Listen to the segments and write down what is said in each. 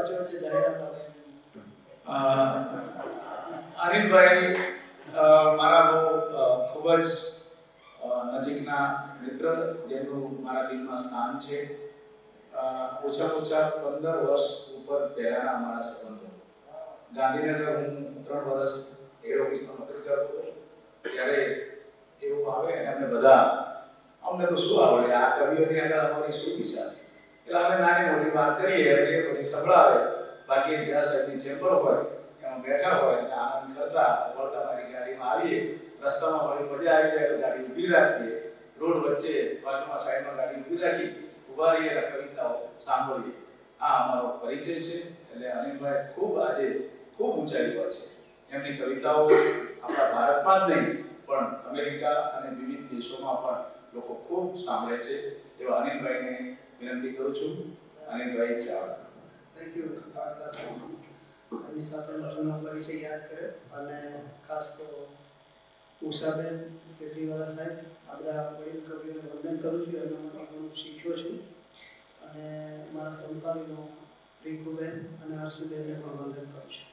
વચ્ચે જાહેરાત આવે અનિલભાઈ મારા બહુ ખૂબ જ નજીકના મિત્ર, જેનું મારા દિલમાં સ્થાન છે. ઓછા ઓછા પંદર વર્ષ ઉપર પહેલાના અમારા સંબંધો. ગાંધીનગર હું ત્રણ વર્ષ હેડ ઓફિસમાં નોકરી કરતો ત્યારે એવું આવે અને અમે બધા, અમને તો શું આવડે, આ કવિઓની આગળ અમારી શું દિશા એટલે અમે નાની મોટી વાત કરીએ એટલે એ પછી સંભળાવે. બાકી જ્યાં સાહેબની ચેમ્બર હોય એમાં બેઠા હોય અને આનંદ કરતા, વળતા મારી ગાડીમાં આવીએ, રસ્તામાં વળી મજા આવી જાય, તો ગાડી ઊભી રાખીએ. રોડ વચ્ચે બાજુમાં સાઈડમાં ગાડી ઊભી રાખી, ઊભા રહીએ અને કવિતાઓ સાંભળીએ. આ અમારો પરિચય છે, એટલે અનિલભાઈ ખૂબ આજે ખૂબ ઊંચાઈ પર છે. એમની કવિતાઓ આપણા ભારતમાં જ નહીં, પણ અમેરિકા અને વિવિધ દેશોમાં પણ લોકો ખૂબ સાંભળે છે. એવા અનિલભાઈને વિનંતી કરું છું. અનિલભાઈ ચાવ થેન્ક યુ પાટલા સાહેબ એમની સાથેનો જૂનો પરિચય યાદ કરે. અને ખાસ તો ઉષાબેન શેટ્ટીવાલા સાહેબ, આ બધા વડીલ કવિઓને વંદન કરું છું. એમનામાંથી ઘણું શીખ્યો છું. અને મારા સમકાલીનો રીકુબેન અને હર્ષુબેનને પણ વંદન કરું છું.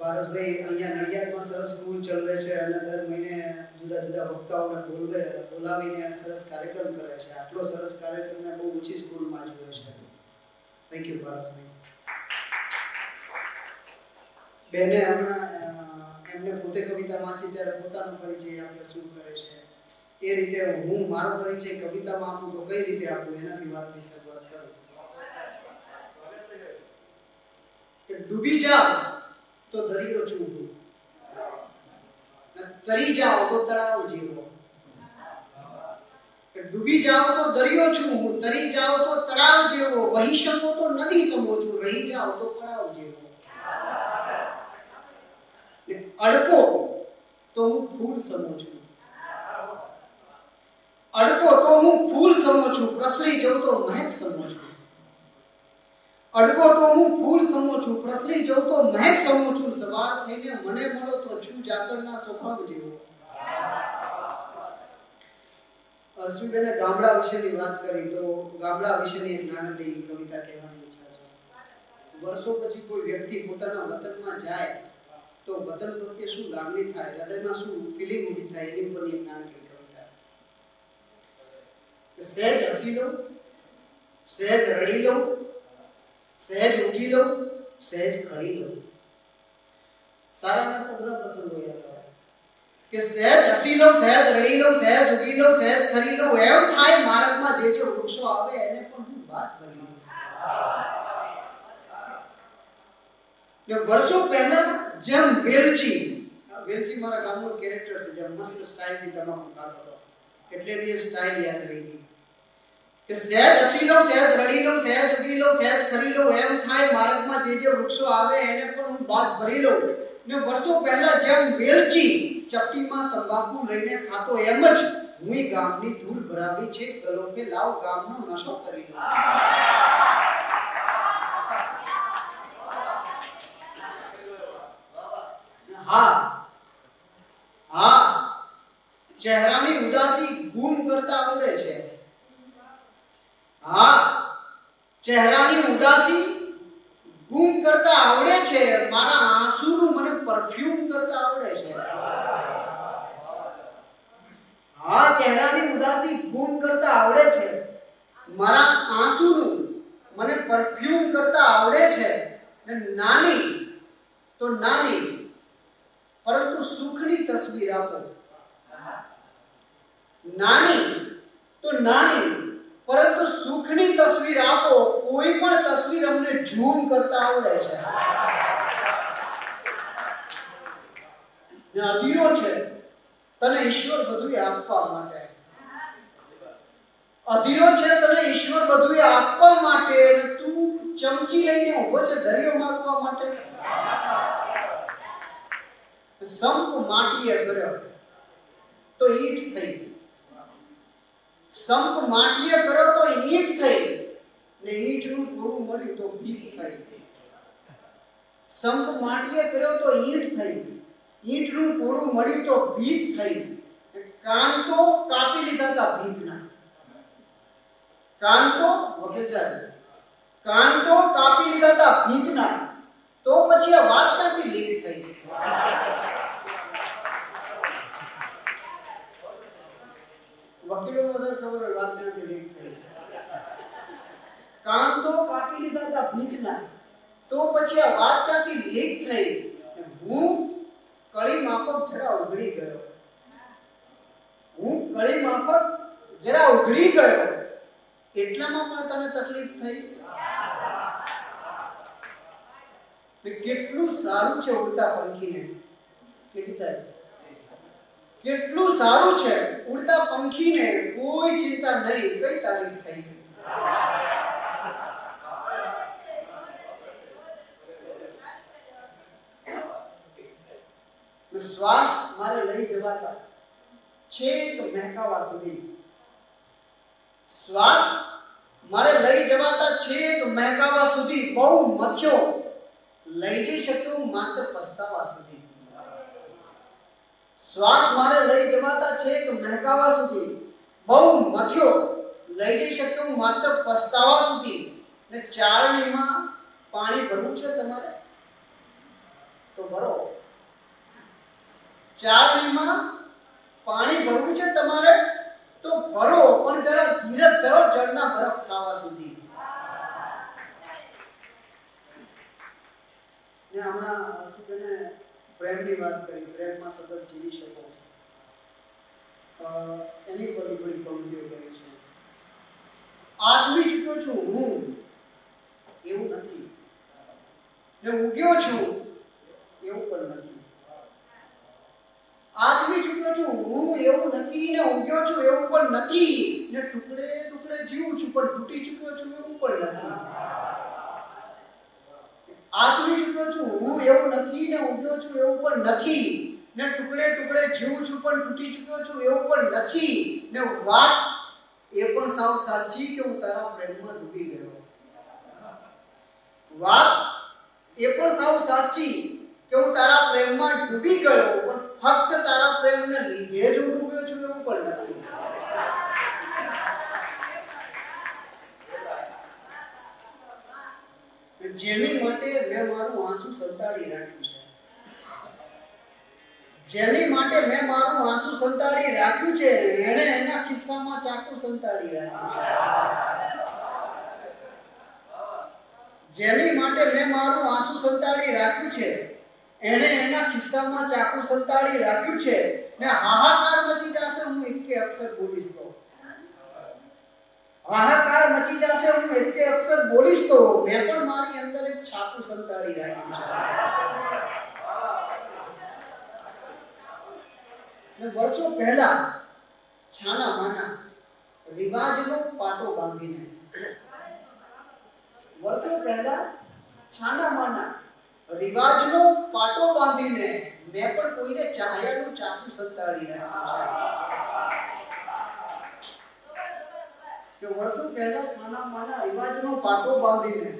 પારસભાઈ અહીંયા નડિયાદમાં સરસ સ્કૂલ ચલાવે છે અને દર મહિને જુદા જુદા વક્તાઓને બોલવે, બોલાવીને અને સરસ કાર્યક્રમ કરે છે. આટલો સરસ કાર્યક્રમ મેં બહુ ઊંચી સ્કૂલમાં જોયો છે. Thank you Parasbhai. બેને હમણાં એમને પોતે કવિતા વાંચી, ત્યારે પોતાનો પરિચય આપણે શું કરે છે. એ રીતે હું મારો પરિચય કવિતામાં આપું તો કઈ રીતે આપું? એનાથી વાતની શરૂઆત કરું. ડૂબી જાવ તો દરિયો છું હું. તરી જાઓ તો તળાવ જેવો. ડૂબી જાઓ તો દરિયો છું હું, તરી જાઓ તો તળાવ જેવો. વહી શકો તો નદી સમો છું, રહી જાઓ તો તળાવ જેવો. અડકો તો હું ફૂલ સમો છું. અડકો તો હું ફૂલ સમો છું, પ્રસરી જઉં તો મહેક સમો છું. અડકો તો હું ફૂલ સમો છું, પ્રસરી જઉં તો મહેક સમો છું. સવાર થઈને મને મળો તો છું જાતરના સ્વભાવ જેવો. અર્જુનબેને ગામડા વિશેની વાત કરી તો ગામડા વિશેની એક નાનકડી કવિતા કહેવાની ઈચ્છા છે. વર્ષો પછી કોઈ વ્યક્તિ પોતાના વતનમાં જાય તો વતન પ્રત્યે શું લાગણી થાય, હૃદયમાં શું ફિલિંગ ઊભી થાય, એની ઉપરની એક નાનકડી કવિતા કે સહેજ હસી લઉં સહેજ રડી લઉં સહેજ ઊંઘી લઉં સહેજ ખરી લઉં સારાના શબ્દ પ્રસંગો યાદ આવે કે સહેજ હસી લઉં સહેજ રડી લઉં સહેજ ઊંઘી લઉં સહેજ ખરી લઉં એમ થાય માર્ગમાં જે જે વૃક્ષો આવે એને પણ હું વાત કરી લઉં કે વર્ષો પહેલા જેમ વેલચી આ વેલચી મારા ગામનો કેરેક્ટર છે જેમ મસ્ત સ્ટાઇલથી તમાકુ ખાતો હતો એટલે એની એ સ્ટાઇલ યાદ રહી ગઈ કે સહેજ અસી લઉં સહેજ રડી લઉં સહેજ ઉગી લઉં સહેજ ખરી લઉં એમ થાય માર્ગમાં જે જે વૃક્ષો આવે એને પણ હું બાદ ભરી લઉં. ને વર્ષો પહેલા જેમ વેલચી ચપટીમાં તંબાકુ લઈને ખાતો એમ જ હું ગામની ધૂળ ભરાવી છે. ગલો કે લાવ ગામનો નશો કરી લઉં હા. હા. ચહેરાની ઉદાસી ગુમ કરતા આવડે છે હા ચહેરાની ઉદાસી ગુમ કરતા આવડે છે. મારા આંસુનું મને પરફ્યુમ કરતા આવડે છે. હા, ચહેરાની ઉદાસી ગુમ કરતા આવડે છે. મારા આંસુનું મને પરફ્યુમ કરતા આવડે છે. ને નાની, તો નાની, પરંતુ સુખની તસવીર આપો. નાની, તો નાની પરંતુ સુખની તસવીર આપો, કોઈ પણ તસવીર અમને ઝૂમ કરતા આવડે છે. અધીરો છે. તને ઈશ્વર બધું આપવા માટે. અધીરો છે, તને ઈશ્વર બધું આપવા માટે તું ચમચી લઈને ઊભો છે દરિયો માંગવા માટે. સંપ માટીએ કર્યો. તો ઈટ થઈ સંપ માટીએ કર્યો તો ઈંટ થઈ ને ઈંટનું થોડું મળ્યું તો ભીખ થઈ સંપ માટીએ કર્યો તો ઈંટ થઈ ઈંટનું થોડું મળ્યું તો ભીખ થઈ કાન તો કાપી લીધા હતા ભીખના કાન તો સાહેબ કાન તો કાપી લીધા હતા ભીંતના. તો પછી આ વાત ક્યાંથી લીક થઈ? વકીલો વધારે ખબર હોય, વાત ક્યાંથી લીક થઈ કામ તો કાપી લીધા હતા ભીંતના તો પછી આ વાત ક્યાંથી લીક થઈ હું કળી માફક જરા ઉઘડી ગયો. હું કળી માફક જરા ઉઘડી ગયો. એટલામાં પણ તને તકલીફ થઈ? કેટલું સારું છે ઉડતા પંખીને. કેટલી સાહેબ કેટલું સારું છે. ઉડતા પંખીને કોઈ ચિંતા નહીં. કઈ તારીખ થઈ ગઈ? શ્વાસ મારે લઈ જવાતા છેક મહેકાવા સુધી. શ્વાસ મારે લઈ જવાતા છેક મહેકાવા સુધી બહુ મથ્યો. લઈ જઈ શક્યું માત્ર પસ્તાવા સુધી. શ્વાસ મારે લઈ જવાતા કે મહેકાવા સુધી. બહુ મથ્યો લઈ જઈ શક્યો માત્ર પસ્તાવા સુધી. ને ચારણીમાં પાણી ભરવું છે તમારે? તો ભરો. ચારણીમાં પાણી ભરવું છે તમારે? તો ભરો, પણ જરા ધરો જળના બરફ થવા સુધી. ને હમણાં શું કે ને પ્રેમની વાત કરી, પ્રેમમાં સતત જીવી શકો. એની પર બધી પંક્તિઓ કરી છે. આત્મી ચૂક્યો છું હું. એવું નથી. ને ઉગ્યો છું. એવું પણ નથી. આદમી ચૂક્યો છું હું. એવું નથી. ને ઉગ્યો છું. એવું પણ નથી. ને ટુકડે ટુકડે જીવું છું, પણ તૂટી ચૂક્યો છું. એવું પણ નથી. આદમી ચૂક્યો છું હું એવું નથી ને ઊંઘ્યો છું એવું પણ નથી. ને ટુકડે ટુકડે જીવું છું પણ તૂટી ચૂક્યો છું એવું પણ નથી. ને વાત એ પણ સાવ સાચી કે હું તારા પ્રેમમાં ડૂબી ગયો. વાત એ પણ સાવ સાચી કે હું તારા પ્રેમમાં ડૂબી ગયો, પણ ફક્ત તારા પ્રેમને લીધે જ હું ડૂબ્યો છું એવું પણ નથી. જેની માટે મેં મારું આંસુ સંતાડી રાખ્યું છે. જેની માટે મેં મારું આંસુ સંતાડી રાખ્યું છે એને એના કિસ્સામાં ચાકુ સંતાડી રાખ્યું છે. જેની માટે મેં મારું આંસુ સંતાડી રાખ્યું છે, એણે એના ખિસ્સામાં ચાકુ સંતાડી રાખ્યું છે. ને હાહાકાર મચી જશે, હું એકે અક્ષર બોલીશ તો. હાહાકાર મચી જશે હું એકે અક્ષર બોલીશ તો મેં પણ મારી અંદર એક છાપું સંતાડી રાખ્યું છે ને વર્ષો પહેલા છાના માના રિવાજનો પાટો બાંધીને વર્ષો પહેલા છાના માના રિવાજનો પાટો બાંધીને મેં પણ કોઈને ચાહ્યાનું ચાકુ સંતાડી રાખ્યું છે કે વર્ષો પહેલા છાના માના રિવાજનો પાટો બાંધીને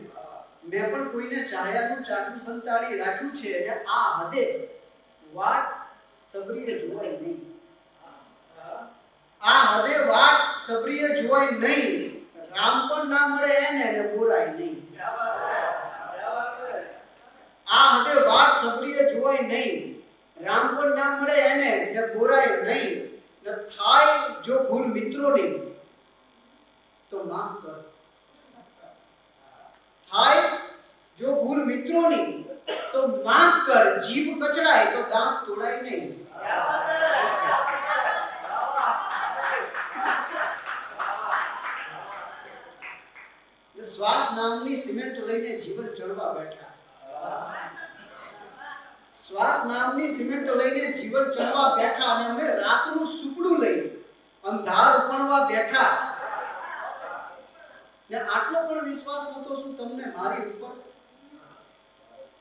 મેં પણ કોઈને ચાહ્યાનું ચાટું સંતાડી રાખ્યું છે અને આ હદે વાત સબરીએ જોવાય નહીં. આ હદે વાત સબરીએ જોવાય નહીં. રામ પણ ના મળે એને એને બોલાય નહીં. આ હદે વાત સબરીએ જોવાય નહીં. રામ પણ ના મળે એને એને બોરાય નહીં. ને થાય જો ભૂલ મિત્રોની. તો માફ કર. થાય જો ભૂલ મિત્રોની, તો માફ કર. જીભ કચડાય, તો દાંત તોડાય નહીં. શ્વાસ નામની સિમેન્ટ લઈને જીવન ચડવા બેઠા. શ્વાસ નામની સિમેન્ટ લઈને જીવન ચડવા બેઠા અને અમે રાતનું સુપડું લઈ અંધાર ઉપણવા બેઠા. ને આટલો પણ વિશ્વાસ નતો શું તમને મારી ઉપર?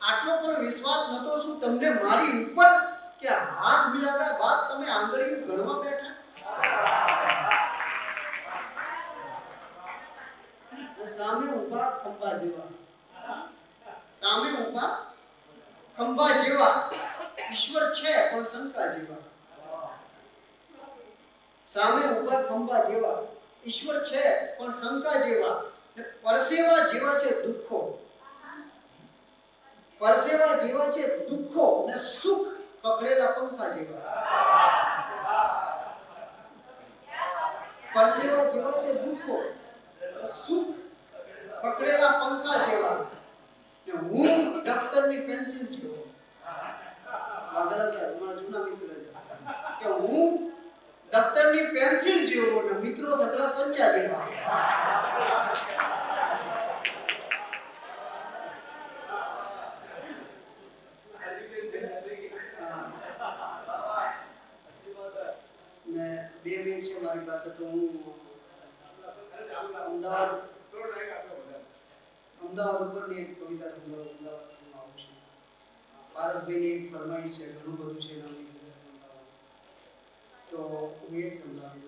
આટલો પણ વિશ્વાસ નતો શું તમને મારી ઉપર કે હાથ મિલાવ્યા બાદ તમે આંગળીયું ઘરમાં બેઠા? સામે ઊભા ખંભા જેવા. સામે ઊભા ખંભા જેવા. ઈશ્વર છે, પણ શંકા જેવા. સામે ઊભા ખંભા જેવા. ઈશ્વર છે, પણ શંકા જેવા. પરસેવા જેવા છે દુઃખો. પરસેવા જેવા છે દુઃખો ને સુખ પકડેલા પંખા જેવા. પરસેવા જેવા છે દુઃખો સુખ પકડેલા પંખા જેવા. હું દફતરની પેન્સિલ જેવો. જૂના મિત્ર દફતરની પેન્સિલ જેવો ને મિત્રો સગડા સંચા જેવા ને બે મિનિટ છે મારી પાસે તો હું અમદાવાદ અમદાવાદ ઉપરની એક કવિતા સંભળાવું અમદાવાદમાં આવું છું પારસભાઈની એક ફરમાઈશ છે, ઘણું બધું છે એના વિશે સંભળાવવાનું. તો એ જ સંભળાવી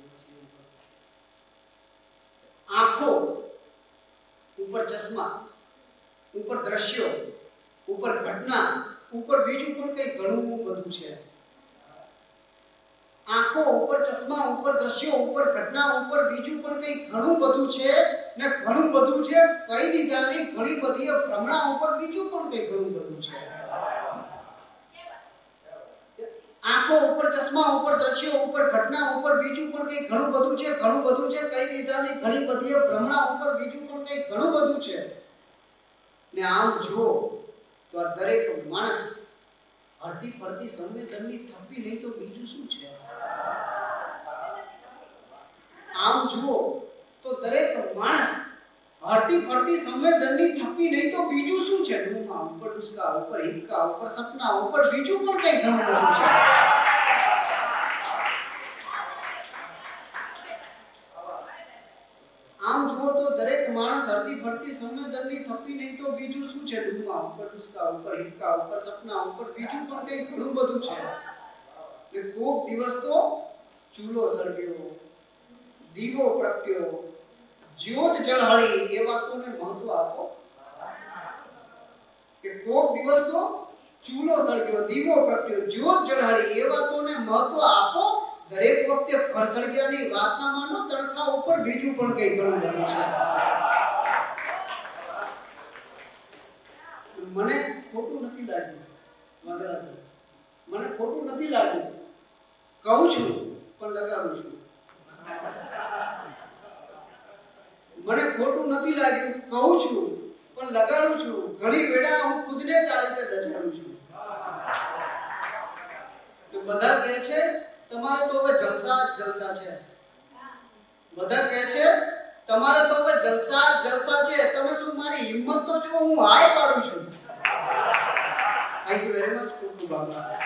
આંખો ઉપર ચશ્મા, ઉપર દ્રશ્યો, ઉપર ઘટના, ઉપર બીજું પણ કંઈ ઘણું બધું છે. આંખો ઉપર ચશ્મા, ઉપર દ્રશ્યો, ઉપર ઘટના, ઉપર બીજું પણ કંઈ ઘણું બધું છે ને ઘણું બધું છે કઈ દીધાની ઘણી બધી ભ્રમણા ઉપર બીજું પણ કંઈ ઘણું બધું છે આંખો ઉપર ચશ્મા ઉપર, દ્રશ્યો ઉપર, ઘટના ઉપર, બીજું પણ કંઈ ઘણું બધું છે, ઘણું બધું છે કહી દીધાની ઘણી બધી ભ્રમણા ઉપર, બીજું પણ કંઈ ઘણું બધું છે. ને આમ જુઓ તો આ દરેક માણસ અડધી ફરતી સંવેદનની થપ્પી નહીં તો બીજું શું છે? આમ જુઓ તો દરેક માણસ હરતી ફરતી સંવેદનની થપ્પી નહીં તો બીજું શું છે? ડૂમા ઉપર, ડુસકા ઉપર, હિંકા ઉપર, સપના ઉપર, બીજું પણ કંઈક ઘણું બધું છે આમ જુઓ તો દરેક માણસ હરતી ફરતી સંવેદનની થપ્પી નહીં તો બીજું શું છે? ડૂમા ઉપર ડુસકા ઉપર, હિંકા ઉપર, સપના ઉપર, બીજું પણ કંઈ ઘણું બધું છે. ને કોક દિવસ તો ચૂલો સળગ્યો દીવો પ્રગટ્યો, જ્યોત જળહળી એ વાતોને મહત્વ આપો? કે કોક દિવસ તો ચૂલો સળગ્યો દીવો પ્રગટ્યો, જ્યોત જળહળી એ વાતોને મહત્વ આપો? દરેક વખતે ફરસળગ્યાની વાત માનો તડકા ઉપર બીજું પણ કંઈ ઘણું બધું છે. મને ખોટું નથી લાગ્યું મને ખોટું નથી લાગ્યું. કહું છું, પણ લગાડું છું. મને ખોટું નથી લાગ્યું, કહું છું, પણ લગાડું છું. ઘણી વેળા હું ખુદને જ આ રીતે દજાડું છું. બધા કહે છે તમારે તો હવે જલસા જલસા છે. બધા કહે છે, તમારે તો હવે જલસા જલસા છે. તમે શું મારી હિંમત તો જો હું હાય પાડું છું. થેન્ક યુ વેરી મચ ખૂબ ખૂબ આભાર.